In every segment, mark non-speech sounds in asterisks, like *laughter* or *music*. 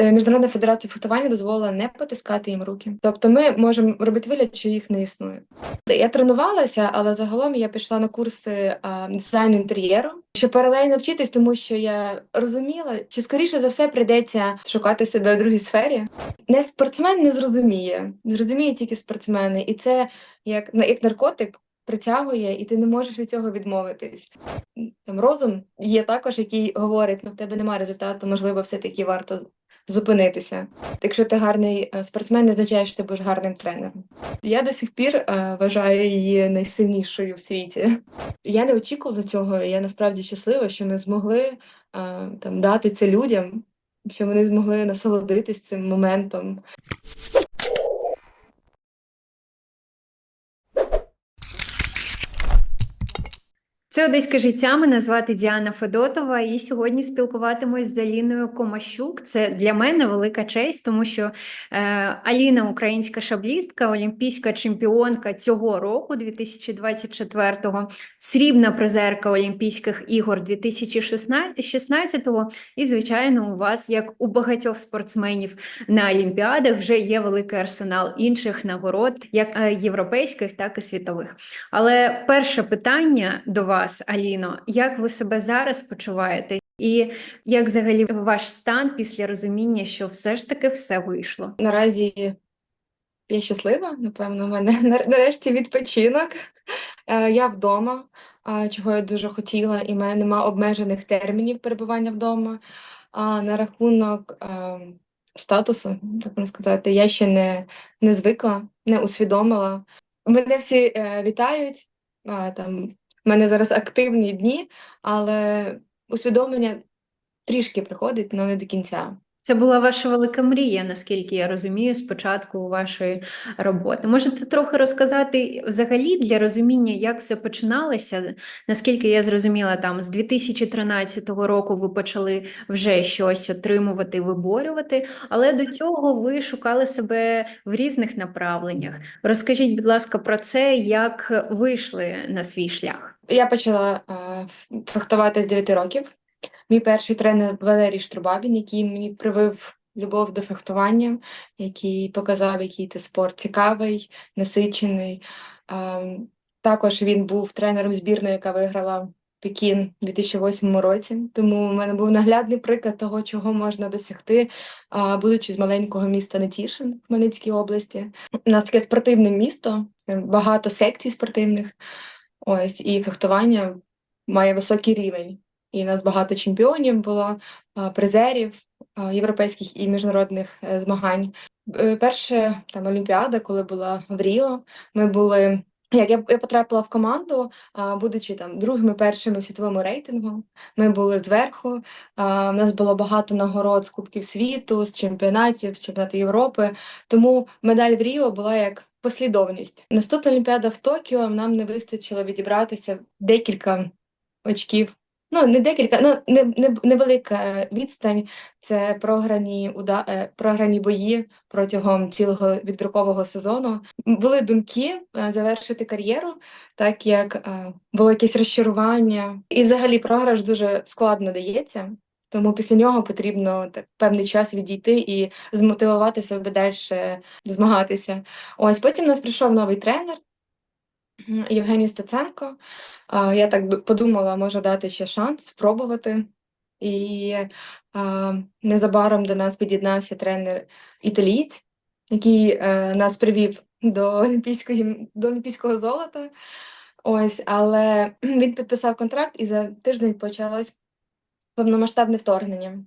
Е, Міжнародна федерація фехтування дозволила не потискати їм руки. Тобто ми можемо робити вигляд, що їх не існує. Я тренувалася, але загалом я пішла на курси а, дизайну інтер'єру, щоб паралельно вчитись, тому що я розуміла, що скоріше за все прийдеться шукати себе в другій сфері. Не спортсмен не зрозуміє, зрозуміє тільки спортсмени, і це як, як наркотик. Притягує, і ти не можеш від цього відмовитись. Там розум є також, який говорить, ну в тебе немає результату, можливо, все-таки варто зупинитися. Якщо ти гарний е, спортсмен, не означає, що ти будеш гарним тренером. Я до сих пір е, вважаю її найсильнішою в світі. Я не очікувала цього, я насправді щаслива, що ми змогли е, там дати це людям, що вони змогли насолодитись цим моментом. Це одеське життя. Мене звати Діана Федотова, і сьогодні спілкуватимусь з Аліною Комащук. Це для мене велика честь, тому що е, Аліна українська шаблістка, олімпійська чемпіонка цього року, 2024-го, срібна призерка Олімпійських ігор 2016-го. І, звичайно, у вас, як у багатьох спортсменів на Олімпіадах, вже є великий арсенал інших нагород, як е, європейських, так і світових. Але перше питання до вас, Аліно, як ви себе зараз почуваєте? І як взагалі ваш стан після розуміння, що все ж таки все вийшло? Наразі я щаслива, напевно, у мене *laughs* нарешті відпочинок. Е, Я вдома, чого я дуже хотіла, і в мене нема обмежених термінів перебування вдома. А на рахунок е, статусу, так можна сказати, я ще не, не звикла, не усвідомила. Мене всі е, вітають. Там, в мене зараз активні дні, але усвідомлення трішки приходить, але не до кінця. Це була ваша велика мрія, наскільки я розумію, спочатку вашої роботи. Можете трохи розказати взагалі для розуміння, як все починалося? Наскільки я зрозуміла, там з 2013 року ви почали вже щось отримувати, виборювати, але до цього ви шукали себе в різних направленнях. Розкажіть, будь ласка, про це, як вийшли на свій шлях. Я почала е, фехтувати з 9 років. Мій перший тренер Валерій Штрубабін, який мені привив любов до фехтування, який показав, який це спорт цікавий, насичений. Також він був тренером збірної, яка виграла Пекін у 2008 році. Тому в мене був наглядний приклад того, чого можна досягти, будучи з маленького міста Нетішин в Хмельницькій області. У нас таке спортивне місто, багато секцій спортивних. Ось і фехтування має високий рівень. І у нас багато чемпіонів було, призерів європейських і міжнародних е, змагань. Е, Перша там Олімпіада, коли була в Ріо, ми були. Як я, я потрапила в команду, а, будучи там другими першими в світовому рейтингу, ми були зверху. А, в нас було багато нагород з Кубків світу, з чемпіонатів, з чемпіонату Європи. Тому медаль в Ріо була як послідовність. Наступна Олімпіада в Токіо нам не вистачило відібратися декілька очків. Ну, не декілька, ну не, не, невелика відстань. Це програні уда, е, програні бої протягом цілого відбіркового сезону. Були думки е, завершити кар'єру, так як е, було якесь розчарування. І взагалі програш дуже складно дається. Тому після нього потрібно так певний час відійти і змотивувати себе далі змагатися. Ось потім у нас прийшов новий тренер Євгеній Стеценко. Я так подумала, може дати ще шанс спробувати. І незабаром до нас під'єднався тренер італієць, який е, нас привів до олімпійської до олімпійського золота. Ось, але він підписав контракт, і за тиждень почалось повномасштабне вторгнення.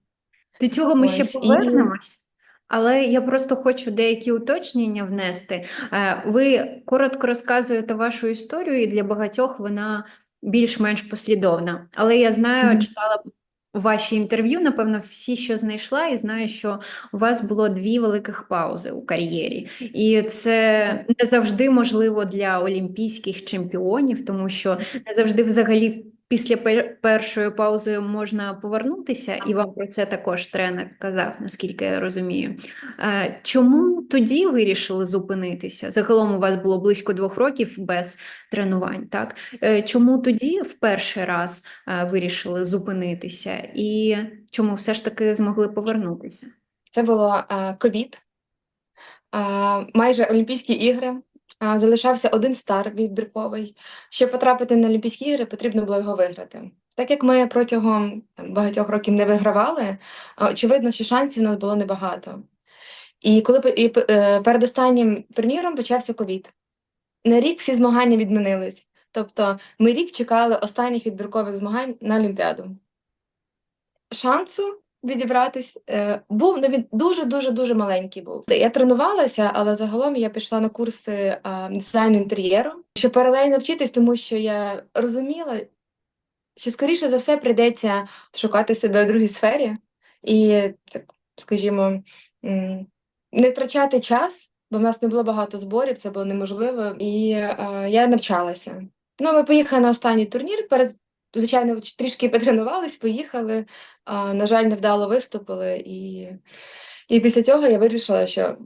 До цього ми ще Ось, і- повернемось. Але я просто хочу деякі уточнення внести. Е, Ви коротко розказуєте вашу історію, і для багатьох вона більш-менш послідовна. Але я знаю, читала ваші інтерв'ю, напевно, всі, що знайшла, і знаю, що у вас було дві великих паузи у кар'єрі. І це не завжди можливо для олімпійських чемпіонів, тому що не завжди взагалі після першої паузи можна повернутися, і вам про це також тренер казав, наскільки я розумію. Е, Чому тоді вирішили зупинитися? Загалом у вас було близько двох років без тренувань, так? Е, Чому тоді в перший раз е, вирішили зупинитися, і чому все ж таки змогли повернутися? Це було ковід, майже Олімпійські ігри. Залишався один стар відбірковий. Щоб потрапити на Олімпійські ігри, потрібно було його виграти. Так як ми протягом багатьох років не вигравали, очевидно, що шансів у нас було небагато. І коли і, е, перед останнім турніром почався ковід. На рік всі змагання відмінились. Тобто ми рік чекали останніх відбіркових змагань на Олімпіаду. Шансу відібратись е, був ну, він дуже дуже дуже маленький був. Я тренувалася, але загалом я пішла на курси дизайну інтер'єру, щоб паралельно вчитись, тому що я розуміла, що скоріше за все прийдеться шукати себе в другій сфері і, так скажімо, не втрачати час, бо в нас не було багато зборів, це було неможливо. І я навчалася. Ну, ми поїхали на останній турнір. Перед, звичайно, трішки потренувались, поїхали. А, на жаль, невдало виступили. І, і після цього я вирішила, що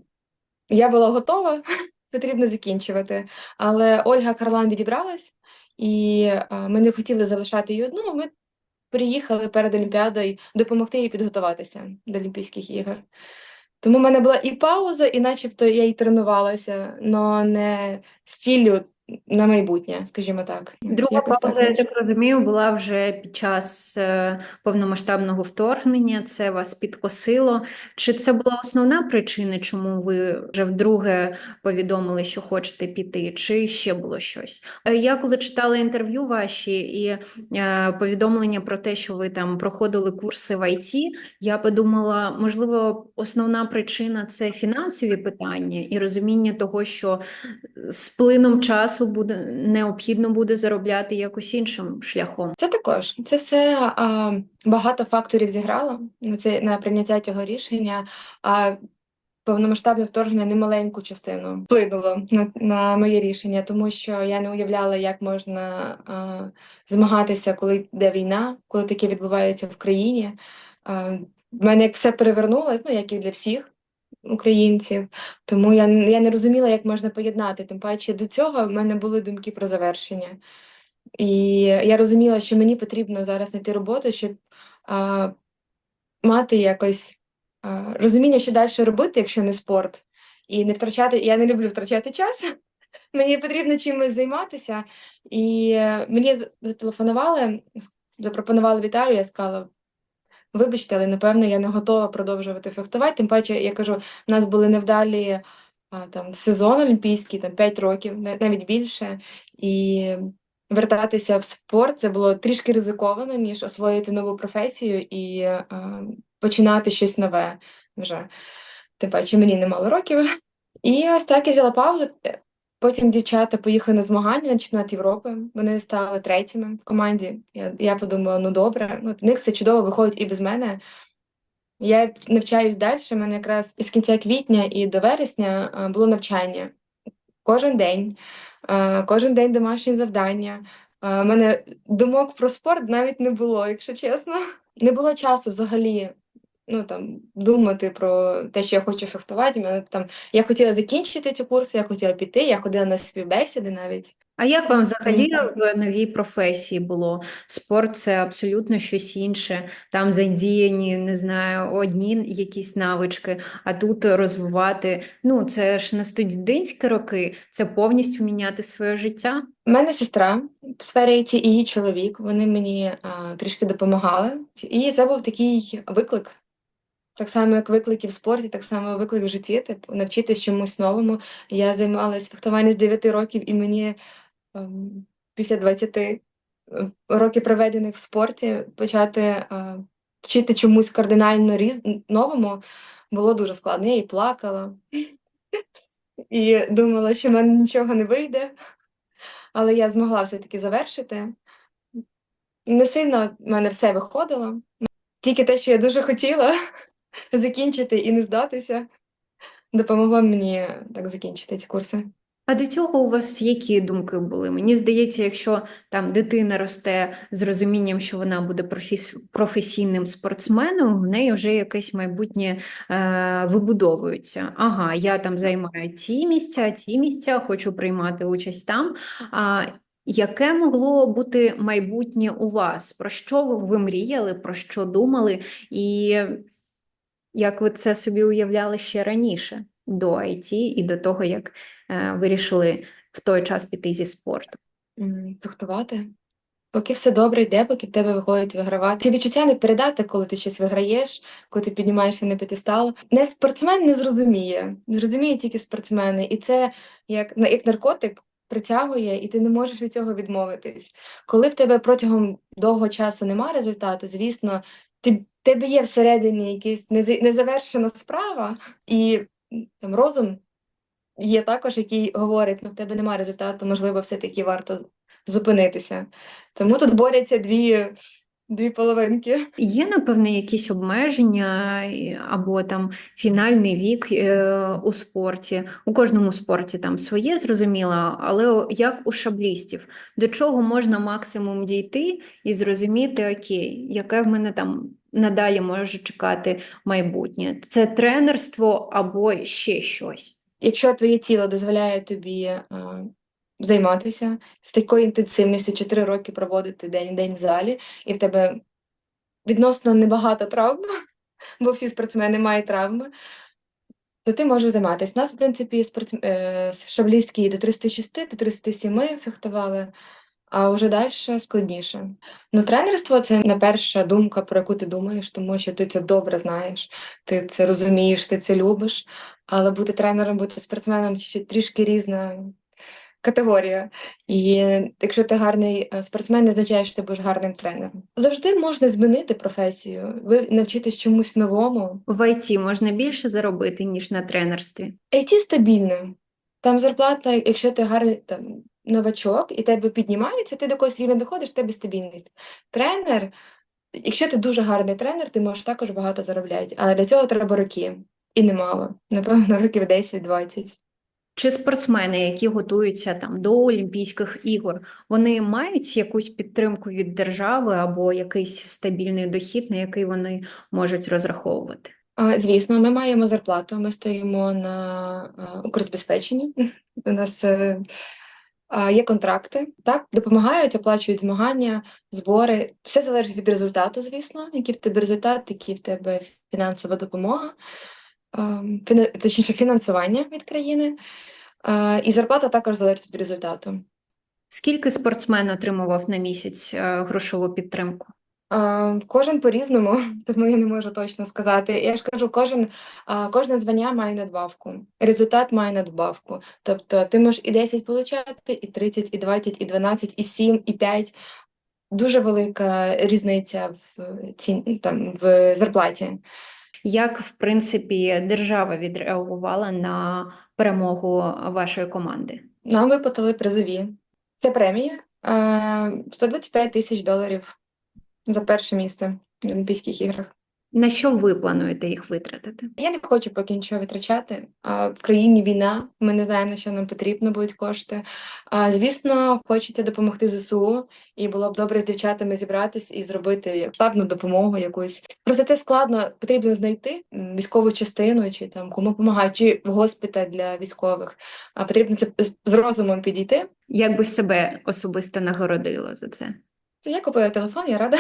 я була готова, *laughs* потрібно закінчувати. Але Ольга Карлан відібралась, і ми не хотіли залишати її одну. Ми приїхали перед Олімпіадою допомогти їй підготуватися до Олімпійських ігор. Тому в мене була і пауза, і начебто я і тренувалася, але не з ціллю на майбутнє, скажімо так. Друга Якось пауза, я так розумію, була вже під час е, повномасштабного вторгнення. Це вас підкосило. Чи це була основна причина, чому ви вже вдруге повідомили, що хочете піти, чи ще було щось? Е, Я коли читала інтерв'ю ваші і е, повідомлення про те, що ви там проходили курси в ІТ, я подумала, можливо, основна причина це фінансові питання і розуміння того, що з плином часу буде необхідно буде заробляти якось іншим шляхом. Це також. Це все а, багато факторів зіграло на це на прийняття цього рішення. А повномасштабне вторгнення немаленьку частину вплинуло на, на моє рішення, тому що я не уявляла, як можна а, змагатися, коли йде війна, коли таке відбувається в країні. А, в мене як все перевернулося, ну як і для всіх українців. Тому я, я не розуміла, як можна поєднати. Тим паче до цього в мене були думки про завершення. І я розуміла, що мені потрібно зараз знайти роботу, щоб а, мати якось а, розуміння, що далі робити, якщо не спорт, і не втрачати. Я не люблю втрачати час. *laughs* Мені потрібно чимось займатися. І е, мені зателефонували, запропонували Віталію, я сказала. Вибачте, але напевно я не готова продовжувати фехтувати. Тим паче, я кажу, в нас були невдалі там сезон олімпійський, там 5 років, навіть більше. І вертатися в спорт це було трішки ризиковано, ніж освоїти нову професію і а, починати щось нове вже. Тим паче мені немало років. І ось так я взяла паузу. Потім дівчата поїхали на змагання на чемпіонат Європи. Вони стали третіми в команді. Я, я подумала, ну добре, ну, в них це чудово виходить і без мене. Я навчаюсь далі. У мене якраз із кінця квітня і до вересня було навчання кожен день, кожен день домашні завдання. У мене думок про спорт навіть не було, якщо чесно. Не було часу взагалі ну, там, думати про те, що я хочу фехтувати. Мене, там, я хотіла закінчити ці курси, я хотіла піти, я ходила на співбесіди навіть. А як вам взагалі в новій професії було? Спорт це абсолютно щось інше. Там задіяні, не знаю, одні якісь навички, а тут розвивати. Ну, це ж не студентські роки, це повністю міняти своє життя. У мене сестра в сфері IT і її чоловік. Вони мені а, трішки допомагали. І це був такий виклик. Так само, як виклики в спорті, так само виклик в житті, типу, навчитись чомусь новому. Я займалася фехтуванням з 9 років, і мені ем, після 20 е, років проведених в спорті почати е, вчити чомусь кардинально різ... новому було дуже складно. Я і плакала, і думала, що в мене нічого не вийде, але я змогла все-таки завершити. Не сильно в мене все виходило, тільки те, що я дуже хотіла закінчити і не здатися, допомогло мені так закінчити ці курси. А до цього у вас які думки були? Мені здається, якщо там дитина росте з розумінням, що вона буде професі- професійним спортсменом, в неї вже якесь майбутнє е, вибудовується. Ага, я там займаю ті місця, ті місця, хочу приймати участь там. А яке могло бути майбутнє у вас? Про що ви мріяли, про що думали? І Як ви це собі уявляли ще раніше, до IT і до того, як е, вирішили в той час піти зі спорту? Фехтувати. Поки все добре йде, поки в тебе виходить вигравати. Ці відчуття не передати, коли ти щось виграєш, коли ти піднімаєшся на п'єдестал. Не спортсмен не зрозуміє. Зрозуміє тільки спортсмени. І це як, як наркотик притягує, і ти не можеш від цього відмовитись. Коли в тебе протягом довгого часу немає результату, звісно, ти, тебе є всередині якась незавершена справа, і там розум є також, який говорить, ну в тебе немає результату, можливо, все-таки варто зупинитися. Тому тут борються дві, дві половинки. Є, напевне, якісь обмеження або там фінальний вік е, у спорті. У кожному спорті там своє зрозуміло, але як у шаблістів, до чого можна максимум дійти і зрозуміти, окей, яке в мене там надалі може чекати майбутнє? Це тренерство або ще щось. Якщо твоє тіло дозволяє тобі е, займатися з такою інтенсивністю, 4 роки проводити день день в залі, і в тебе відносно небагато травм, *laughs* бо всі спортсмени мають травми, то ти можеш займатися. У нас, в принципі, спорт... е, шаблістки до 306, до 307 фехтували, а вже далі складніше. Ну, тренерство це не перша думка, про яку ти думаєш, тому що ти це добре знаєш, ти це розумієш, ти це любиш. Але бути тренером, бути спортсменом трішки різна категорія. І якщо ти гарний е, спортсмен, не означає, що ти будеш гарним тренером. Завжди можна змінити професію, ви навчитись чомусь новому. В IT можна більше заробити, ніж на тренерстві. IT стабільне. Там зарплата, якщо ти гарний там, новачок і тебе піднімається, ти до якогось рівня доходиш, тебе стабільність. Тренер, якщо ти дуже гарний тренер, ти можеш також багато заробляти. Але для цього треба роки. І немало. Напевно, років 10-20. Чи спортсмени, які готуються там до Олімпійських ігор, вони мають якусь підтримку від держави або якийсь стабільний дохід, на який вони можуть розраховувати? Звісно, ми маємо зарплату, ми стоїмо на а, Укрзабезпеченні. У нас е, є контракти, так, допомагають, оплачують змагання, збори. Все залежить від результату, звісно, який в тебе результат, який в тебе фінансова допомога, точніше, фінансування від країни. І зарплата також залежить від результату. Скільки спортсмен отримував на місяць е, грошову підтримку? Кожен по-різному, *laughs* тому я не можу точно сказати. Я ж кажу, кожен, кожне звання має надбавку, результат має надбавку. Тобто ти можеш і 10 получати, і 30, і 20, і 12, і 7, і 5. Дуже велика різниця в цін, там, в зарплаті. Як, в принципі, держава відреагувала на перемогу вашої команди? Нам виплатили призові. Це премія а, 125 тисяч доларів за перше місце на Олімпійських іграх. На що ви плануєте їх витратити? Я не хочу поки нічого витрачати. В країні війна, ми не знаємо, на що нам потрібно будуть кошти. Звісно, хочеться допомогти ЗСУ, і було б добре з дівчатами зібратись і зробити штабну допомогу якусь. Просто це складно, потрібно знайти військову частину, чи там кому допомагають, чи в госпіталь для військових. А потрібно це з розумом підійти. Як би себе особисто нагородило за це? Я купила телефон, я рада.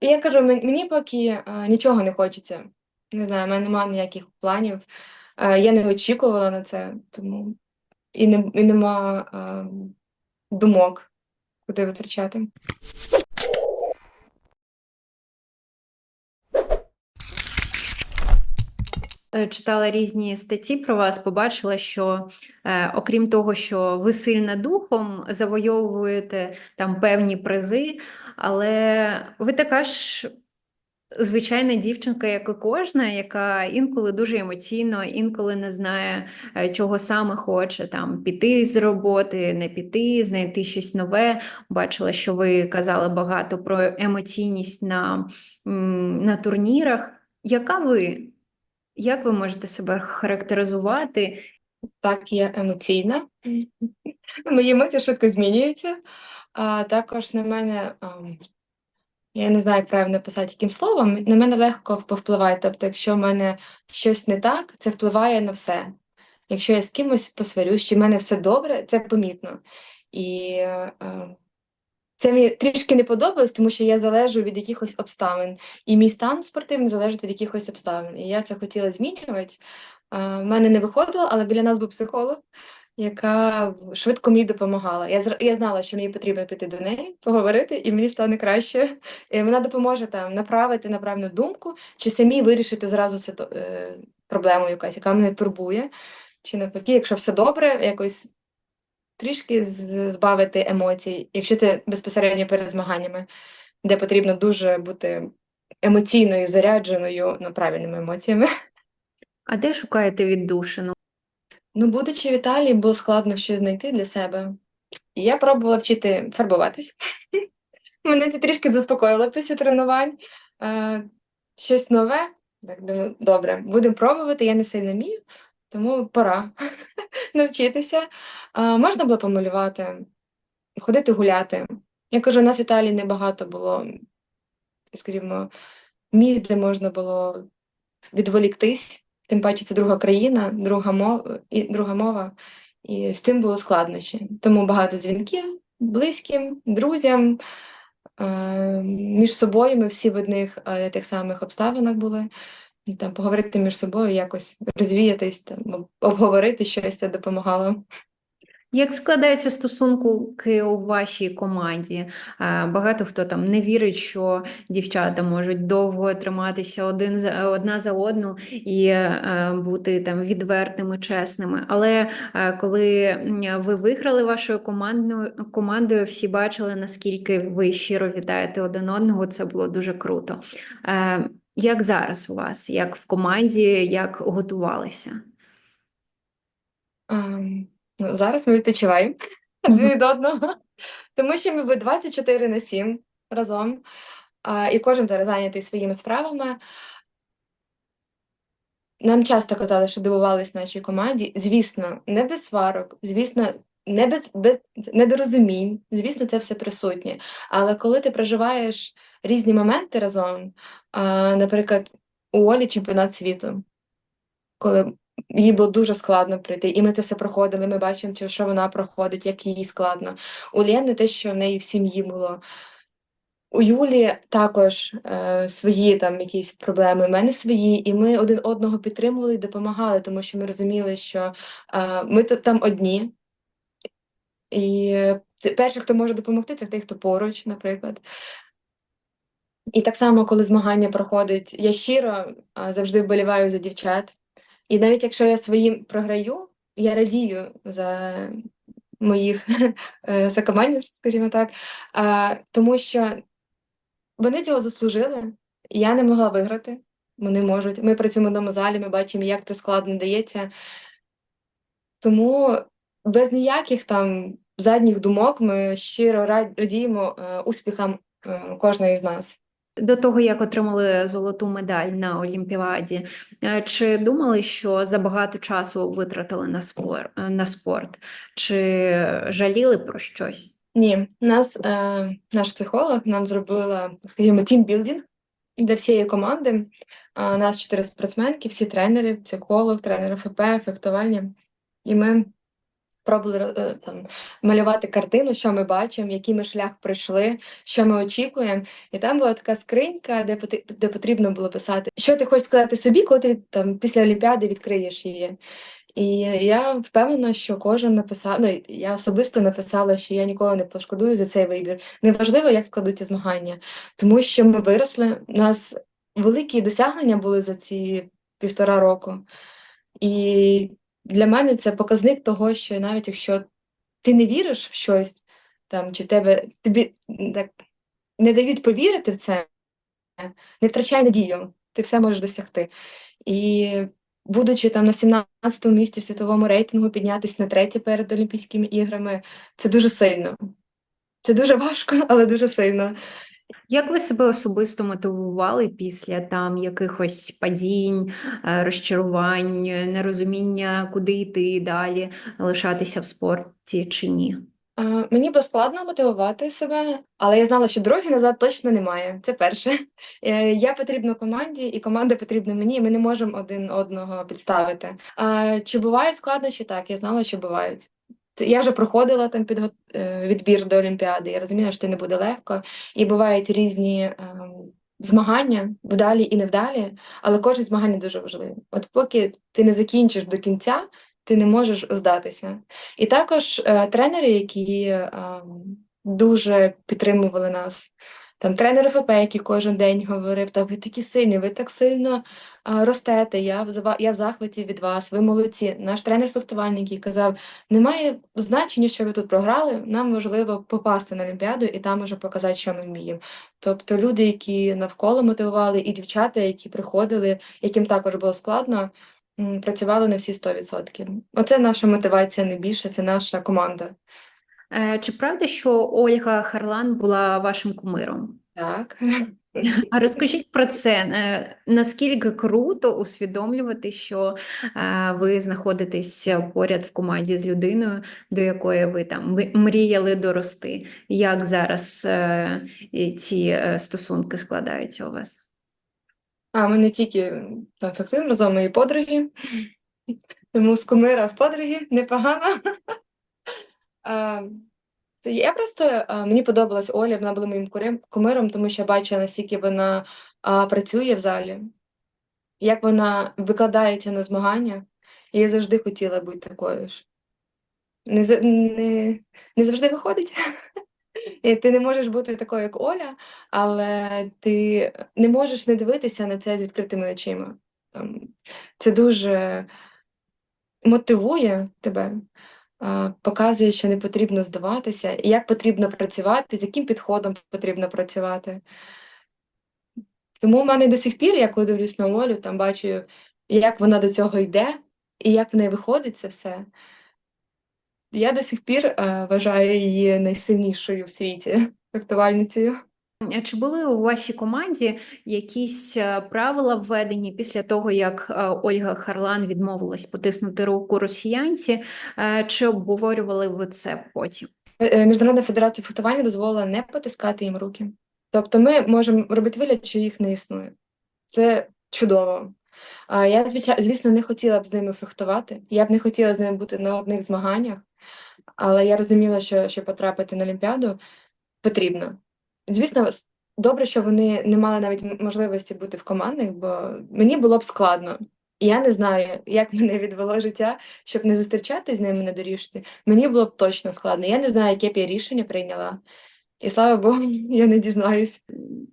Я кажу, мені поки а, нічого не хочеться. Не знаю, в мене немає ніяких планів. А, я не очікувала на це, тому і, не, і нема а, думок, куди витрачати. Е, Читала різні статті про вас, побачила, що е, окрім того, що ви сильна духом, завойовуєте там певні призи, але ви така ж звичайна дівчинка, як і кожна, яка інколи дуже емоційно, інколи не знає, е, чого саме хоче, там піти з роботи, не піти, знайти щось нове. Бачила, що ви казали багато про емоційність на, на турнірах. Яка ви? Як ви можете себе характеризувати? Так, я емоційна. Мої емоції швидко змінюються. А також на мене, я не знаю, як правильно писати яким словом, на мене легко повпливає. Тобто, якщо в мене щось не так, це впливає на все. Якщо я з кимось посварюсь, чи в мене все добре, це помітно. І е, Це мені трішки не подобалось, тому що я залежу від якихось обставин. І мій стан спортивний залежить від якихось обставин. І я це хотіла змінювати. В мене не виходило, але біля нас був психолог, яка швидко мені допомагала. Я я знала, що мені потрібно піти до неї, поговорити, і мені стане краще. І вона допоможе там направити на правильну думку, чи самі вирішити зразу ситу... е, проблему якась, яка мене турбує. Чи навпаки, якщо все добре, якось трішки збавити емоцій, якщо це безпосередньо перед змаганнями, де потрібно дуже бути емоційною, зарядженою ну, правильними емоціями. А де шукаєте віддушину? Ну, будучи в Італії, було складно щось знайти для себе. І я пробувала вчити фарбуватись. *laughs* Мене це трішки заспокоїло після тренувань. Е, щось нове. Так думаю, добре, будемо пробувати. Я не сильно вмію, тому пора *laughs* навчитися. Е, можна було помалювати, ходити гуляти. Я кажу, у нас в Італії небагато було, скажімо, місць, де можна було відволіктись. Тим паче це друга країна, друга мова, і друга мова, і з цим було складнощі. Тому багато дзвінків близьким, друзям. Е, між собою ми всі в одних е, тих самих обставинах були. Там поговорити між собою, якось розвіятись, там, обговорити щось, це допомагало. Як складаються стосунки у вашій команді? Багато хто там не вірить, що дівчата можуть довго триматися один за одна за одну і е, бути там відвертими, чесними. Але е, коли ви виграли вашою командною командою, всі бачили, наскільки ви щиро вітаєте один одного. Це було дуже круто. Е, Як зараз у вас? Як в команді, як готувалися? Ем, ну, зараз ми відпочиваємо *laughs* один від одного, тому що ми були 24 на 7 разом, а, і кожен зараз зайнятий своїми справами. Нам часто казали, що дивувались нашій команді. Звісно, не без сварок, звісно, не без, без недорозумінь, звісно, це все присутнє. Але коли ти проживаєш різні моменти разом, а, наприклад, у Олі чемпіонат світу, коли їй було дуже складно прийти, і ми це все проходили. Ми бачимо, чи- що вона проходить, як їй складно. У Лєни те, що в неї в сім'ї було. У Юлі також е, свої там якісь проблеми, в мене свої, і ми один одного підтримували і допомагали, тому що ми розуміли, що е, ми тут там одні. І це перший, хто може допомогти, це той, хто поруч, наприклад. І так само, коли змагання проходить, я щиро завжди вболіваю за дівчат. І навіть якщо я своїм програю, я радію за моїх *laughs* е, скажімо так, тому що вони цього заслужили. Я не могла виграти. Вони можуть. Ми працюємо в одному залі, ми бачимо, як це складно дається. Тому без ніяких там задніх думок ми щиро радіємо е, успіхам е, кожної з нас. До того, як отримали золоту медаль на Олімпіаді, е, чи думали, що забагато часу витратили на спорт, на спорт? Чи жаліли про щось? Ні, нас е, наш психолог нам зробила, скажімо, тімбілдинг для всієї команди. А, нас чотири спортсменки, всі тренери, психолог, тренер ФП, фехтування. І ми пробували е, там малювати картину, що ми бачимо, який ми шлях пройшли, що ми очікуємо. І там була така скринька, де де потрібно було писати, що ти хочеш сказати собі, коли ти там після Олімпіади відкриєш її. І я впевнена, що кожен написав, ну я особисто написала, що я ніколи не пошкодую за цей вибір. Неважливо, як складуться змагання, тому що ми виросли, у нас великі досягнення були за ці півтора року. І для мене це показник того, що навіть якщо ти не віриш в щось, там, чи тебе тобі так не дають повірити в це, не втрачай надію, ти все можеш досягти. І будучи там на 17-му місці в світовому рейтингу, піднятися на третє перед Олімпійськими іграми, це дуже сильно. Це дуже важко, але дуже сильно. Як ви себе особисто мотивували після там якихось падінь, е, розчарувань, нерозуміння, куди йти далі, лишатися в спорті чи ні? Мені було складно мотивувати себе, але я знала, що дороги назад точно немає. Це перше. Е, Я потрібна команді, і команда потрібна мені. і Ми не можемо один одного підставити. Чи бувають складнощі? Так, я знала, що бувають. Я вже проходила там підго... е, відбір до Олімпіади. Я розуміла, що це не буде легко. І бувають різні е, змагання, вдалі і невдалі, але кожне змагання дуже важливе. От поки ти не закінчиш до кінця, ти не можеш здатися. І також е, тренери, які е, дуже підтримували нас. Там тренер ФП, який кожен день говорив, та ви такі сильні, ви так сильно а, ростете, я в, я в захваті від вас, ви молодці. Наш тренер фехтувальник, який казав, немає значення, що ви тут програли, нам важливо попасти на Олімпіаду і там уже показати, що ми вміємо. Тобто люди, які навколо мотивували, і дівчата, які приходили, яким також було складно, працювали на всі 100%. Оце наша мотивація не більше, це наша команда. Е, Чи правда, що Ольга Харлан була вашим кумиром? Так. А розкажіть про це. Е, Наскільки круто усвідомлювати, що е, ви знаходитесь поряд в команді з людиною, до якої ви там мріяли дорости? Як зараз ці стосунки складаються у вас? А ми не тільки там фехтуємо разом, і подруги. Тому з кумира в подруги непогано. А, Я просто а, мені подобалась Оля, вона була моїм кумиром, тому що я бачила, наскільки вона працює в залі, як вона викладається на змаганнях. І я завжди хотіла бути такою ж. Не, не, не завжди виходить. *laughs* І ти не можеш бути такою, як Оля, але ти не можеш не дивитися на це з відкритими очима. Це дуже мотивує тебе, показує, що не потрібно здаватися, і як потрібно працювати, з яким підходом потрібно працювати. Тому в мене до сих пір, я коли дивлюсь на Олю, там бачу, як вона до цього йде, і як в неї виходить це все. Я до сих пір е, вважаю її найсильнішою в світі фехтувальницею. Е, Чи були у вашій команді якісь е, правила введені після того, як е, Ольга Харлан відмовилась потиснути руку росіянці? Чи обговорювали ви це потім? Міжнародна федерація фехтування дозволила не потискати їм руки. Тобто ми можемо робити вигляд, що їх не існує. Це чудово. Я, звісно, не хотіла б з ними фехтувати. Я б не хотіла з ними бути на одних змаганнях, але я розуміла, що щоб потрапити на Олімпіаду, потрібно. Звісно, добре, що вони не мали навіть можливості бути в командах, бо мені було б складно. І я не знаю, як *laughs* мене відвело життя, щоб не зустрічати з ними на доріжці. Мені було б точно складно. Я не знаю, яке б я рішення прийняла. І слава Богу, *laughs* я не дізнаюсь.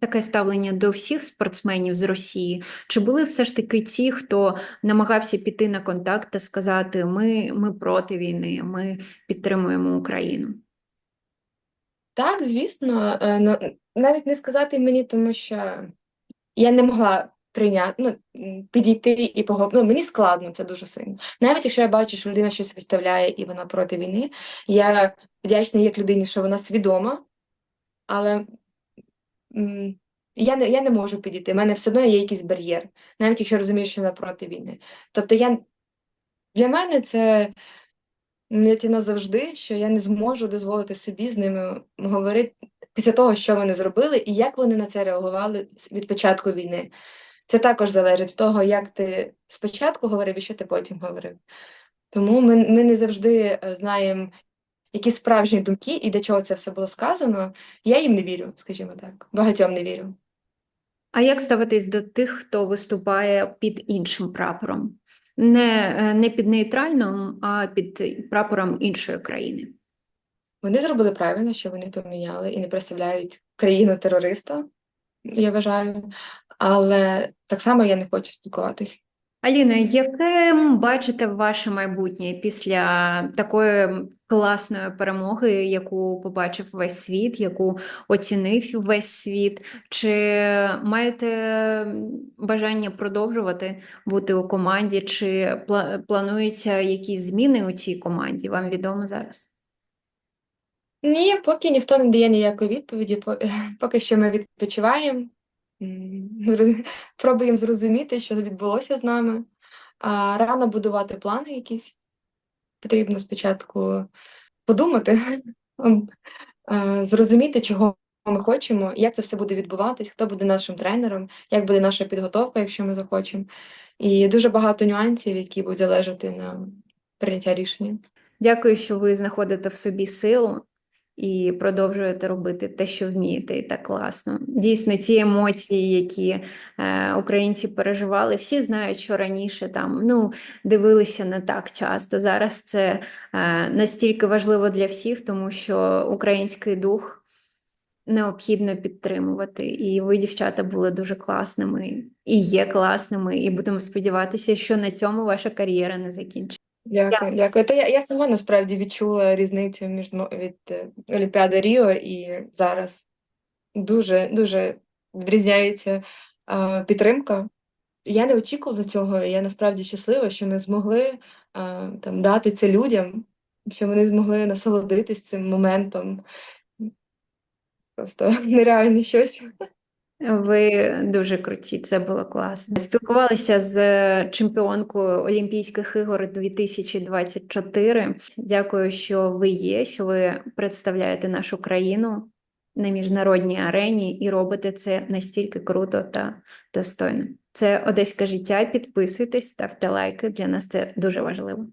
Таке ставлення до всіх спортсменів з Росії? Чи були все ж таки ті, хто намагався піти на контакт та сказати: ми, ми проти війни, ми підтримуємо Україну? Так, звісно, е, ну, навіть не сказати мені, тому що я не могла прийняти, ну, підійти і поговорити. Ну, мені складно, це дуже сильно. Навіть якщо я бачу, що людина щось виставляє і вона проти війни, я вдячна як людині, що вона свідома, але я не, я не можу підійти. У мене все одно є якийсь бар'єр, навіть якщо розумію, що вона проти війни. Тобто я, для мене це не назавжди, що я не зможу дозволити собі з ними говорити після того, що вони зробили, і як вони на це реагували від початку війни. Це також залежить від того, як ти спочатку говорив і що ти потім говорив. Тому ми, ми не завжди е, знаємо, які справжні думки і для чого це все було сказано. Я їм не вірю, скажімо так. Багатьом не вірю. А як ставитись до тих, хто виступає під іншим прапором? Не, е, не під нейтральним, а під прапором іншої країни. Вони зробили правильно, що вони поміняли і не представляють країну терориста, я вважаю. Але так само я не хочу спілкуватися. Аліна, яким бачите ваше майбутнє після такої класної перемоги, яку побачив весь світ, яку оцінив весь світ? Чи маєте бажання продовжувати бути у команді? Чи плануються якісь зміни у цій команді? Вам відомо зараз? Ні, поки ніхто не дає ніякої відповіді, *laughs* поки що ми відпочиваємо, пробуємо зрозуміти, що відбулося з нами. Рано будувати плани якісь. Потрібно спочатку подумати, ем, е, зрозуміти, чого ми хочемо, як це все буде відбуватись, хто буде нашим тренером, як буде наша підготовка, якщо ми захочемо. І дуже багато нюансів, які будуть залежати на прийняття рішення. Дякую, що ви знаходите в собі силу і продовжуєте робити те, що вмієте, і так класно. Дійсно, ці емоції, які е, українці переживали, всі знають, що раніше там ну, дивилися не так часто. Зараз це е, настільки важливо для всіх, тому що український дух необхідно підтримувати. І ви, дівчата, були дуже класними і є класними, і будемо сподіватися, що на цьому ваша кар'єра не закінчиться. Дякую, дякую. Та я, я сама насправді відчула різницю між мо- від е, Олімпіади Ріо і зараз. Дуже, дуже відрізняється а, підтримка. Я не очікувала цього, і я насправді щаслива, що ми змогли а, там дати це людям, що вони змогли насолодитись цим моментом. Просто *laughs* нереальне щось. Ви дуже круті, це було класно. Спілкувалися з чемпіонкою Олімпійських ігор 2024. Дякую, що ви є, що ви представляєте нашу країну на міжнародній арені і робите це настільки круто та достойно. Це Одеське життя. Підписуйтесь, ставте лайки. Для нас це дуже важливо.